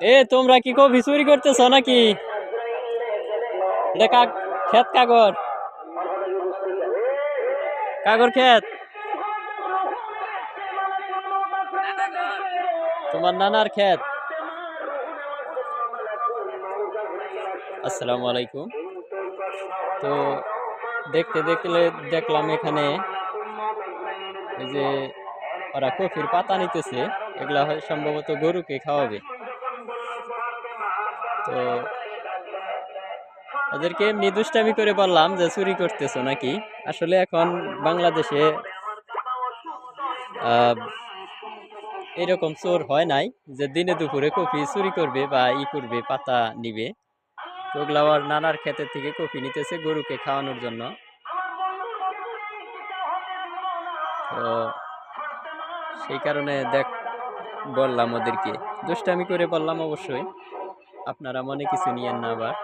এ, তোমরা কি কফি চুরি করতেছ নাকি? ক্ষেত কাগর। কাগর ক্ষেত। তোমার নানার ক্ষেত। আসসালামু আলাইকুম। তো দেখতে দেখলে দেখলাম এখানে যে ওরা কফির পাতা নিতেছে, এগুলা হয় সম্ভবত গরুকে খাওয়াবে। তো ওদেরকে এমনি দুষ্টামি করে বললাম যে, চুরি করতেছো নাকি? আসলে এখন বাংলাদেশে এরকম চোর হয় নাই যে, দিনে দুপুরে কফি চুরি করবে বা ই করবে, পাতা নিবে। তো ওগুলা ওর নানার ক্ষেতের থেকে কফি নিতেছে গরুকে খাওয়ানোর জন্য। তো সেই কারণে দেখ, বললাম ওদেরকে। দুষ্টামি করে বললাম অবশ্যই। আপনারা মনে কিছু নিয়েন না আবার।